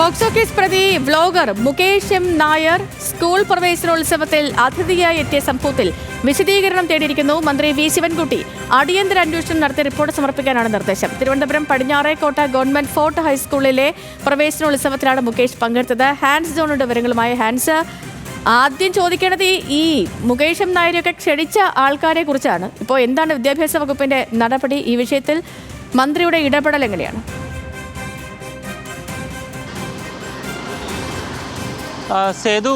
POCSO case പ്രതി vlogger Mukesh M Nair school പ്രവേശനോത്സവത്തിൽ അതിഥിയായി എത്തിയ സംഭവത്തിൽ വിശദീകരണം തേടിയിരിക്കുന്നു മന്ത്രി വി ശിവൻകുട്ടി. അടിയന്തര അന്വേഷണം നടത്തി റിപ്പോർട്ട് സമർപ്പിക്കാനാണ് നിർദ്ദേശം. തിരുവനന്തപുരം പടിഞ്ഞാറേക്കോട്ട ഗവൺമെന്റ് ഫോർട്ട് ഹൈസ്കൂളിലെ പ്രവേശനോത്സവത്തിലാണ് മുകേഷ് പങ്കെടുത്തത്. ഹാൻസ് ജോണിന്റെ വിവരങ്ങളുമായി ഹാൻസ്. ആദ്യം ചോദിക്കേണ്ടത് ഈ മുകേഷ് എം നായരെയൊക്കെ ക്ഷണിച്ച ആൾക്കാരെ കുറിച്ചാണ്. ഇപ്പോൾ എന്താണ് വിദ്യാഭ്യാസ വകുപ്പിന്റെ നടപടി? ഈ വിഷയത്തിൽ മന്ത്രിയുടെ ഇടപെടൽ എങ്ങനെയാണ്? സേതു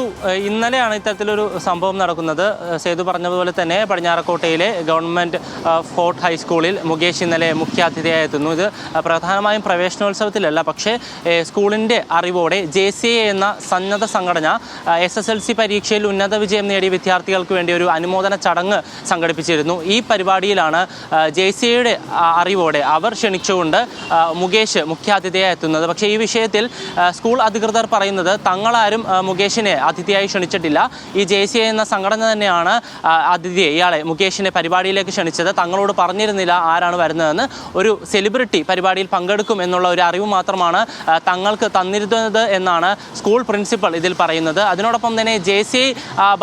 ഇന്നലെയാണ് ഇത്തരത്തിലൊരു സംഭവം നടക്കുന്നത്. സേതു പറഞ്ഞതുപോലെ തന്നെ പടിഞ്ഞാറക്കോട്ടയിലെ ഗവൺമെന്റ് ഫോർട്ട് ഹൈസ്കൂളിൽ മുകേഷ് ഇന്നലെ മുഖ്യാതിഥിയായി എത്തുന്നു ഇത് പ്രധാനമായും പ്രവേശനോത്സവത്തിലല്ല പക്ഷേ സ്കൂളിന്റെ അറിവോടെ ജെ സി എ എന്ന സന്നദ്ധ സംഘടന എസ് എസ് എൽ സി പരീക്ഷയിൽ ഉന്നത വിജയം നേടിയ വിദ്യാർത്ഥികൾക്ക് വേണ്ടി ഒരു അനുമോദന ചടങ്ങ് സംഘടിപ്പിച്ചിരുന്നു. ഈ പരിപാടിയിലാണ് ജെ സി എയുടെ അറിവോടെ അവർ ക്ഷണിച്ചുകൊണ്ട് മുകേഷ് മുഖ്യാതിഥിയായി എത്തുന്നത് പക്ഷേ ഈ വിഷയത്തിൽ സ്കൂൾ അധികൃതർ പറയുന്നത് തങ്ങളാരും മുകേഷിനെ അതിഥിയായി ക്ഷണിച്ചിട്ടില്ല. ഈ ജെ സി എന്ന സംഘടന തന്നെയാണ് അതിഥിയെ ഇയാളെ മുകേഷിനെ പരിപാടിയിലേക്ക് ക്ഷണിച്ചത്. തങ്ങളോട് പറഞ്ഞിരുന്നില്ല ആരാണ് വരുന്നതെന്ന്. ഒരു സെലിബ്രിറ്റി പരിപാടിയിൽ പങ്കെടുക്കും എന്നുള്ള ഒരു അറിവ് മാത്രമാണ് തങ്ങൾക്ക് തന്നിരുന്നത് എന്നാണ് സ്കൂൾ പ്രിൻസിപ്പൽ ഇതിൽ പറയുന്നത്. അതിനോടൊപ്പം തന്നെ ജെ സി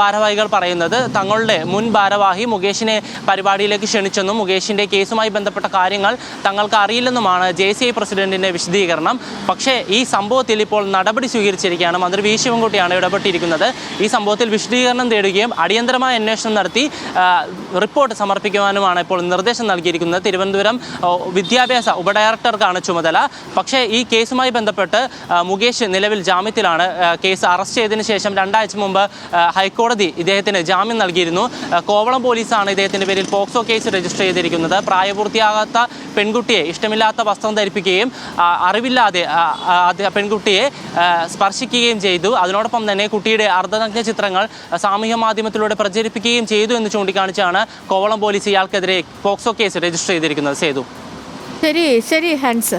ഭാരവാഹികൾ പറയുന്നത് തങ്ങളുടെ മുൻ ഭാരവാഹി മുകേഷിനെ പരിപാടിയിലേക്ക് ക്ഷണിച്ചെന്നും മുകേഷിന്റെ കേസുമായി ബന്ധപ്പെട്ട കാര്യങ്ങൾ തങ്ങൾക്ക് അറിയില്ലെന്നുമാണ് ജെ സി ഐ പ്രസിഡന്റിന്റെ വിശദീകരണം. പക്ഷേ ഈ സംഭവത്തിൽ ഇപ്പോൾ നടപടി സ്വീകരിച്ചിരിക്കുകയാണ് മന്ത്രി വി ശിവൻകുട്ടിയാണ് ഇടപെട്ടിരിക്കുന്നത്. ഈ സംഭവത്തിൽ വിശദീകരണം തേടുകയും അടിയന്തരമായ അന്വേഷണം നടത്തി റിപ്പോർട്ട് സമർപ്പിക്കുവാനുമാണ് ഇപ്പോൾ നിർദ്ദേശം നൽകിയിരിക്കുന്നത്. തിരുവനന്തപുരം വിദ്യാഭ്യാസ ഉപഡയറക്ടർക്കാണ് ചുമതല. പക്ഷേ ഈ കേസുമായി ബന്ധപ്പെട്ട് മുകേഷ് നിലവിൽ ജാമ്യത്തിലാണ്. കേസ് അറസ്റ്റ് ചെയ്തതിന് ശേഷം രണ്ടാഴ്ച മുമ്പ് ഹൈക്കോടതി ഇദ്ദേഹത്തിന് ജാമ്യം നൽകിയിരുന്നു. കോവളം പോലീസാണ് ഇദ്ദേഹത്തിന്റെ പേരിൽ പോക്സോ കേസ് രജിസ്റ്റർ ചെയ്തിരിക്കുന്നത്. പ്രായപൂർത്തിയാകാത്ത പെൺകുട്ടിയെ ഇഷ്ടമില്ലാത്ത വസ്ത്രം ധരിപ്പിക്കുകയും അറിവില്ലാതെ പെൺകുട്ടിയെ സ്പർശിക്കുകയും ചെയ്തു. അതിനോടൊപ്പം തന്നെ കുട്ടിയുടെ അർദ്ധനഗ്ന ചിത്രങ്ങൾ സാമൂഹ്യ മാധ്യമത്തിലൂടെ പ്രചരിപ്പിക്കുകയും ചെയ്തു എന്ന് ചൂണ്ടിക്കാണിച്ചാണ് കോവളം പോലീസ് ഇയാൾക്കെതിരെ പോക്സോ കേസ് രജിസ്റ്റർ ചെയ്തിരിക്കുന്നത്. സേതു. ശരി ശരി ഹാൻസ്.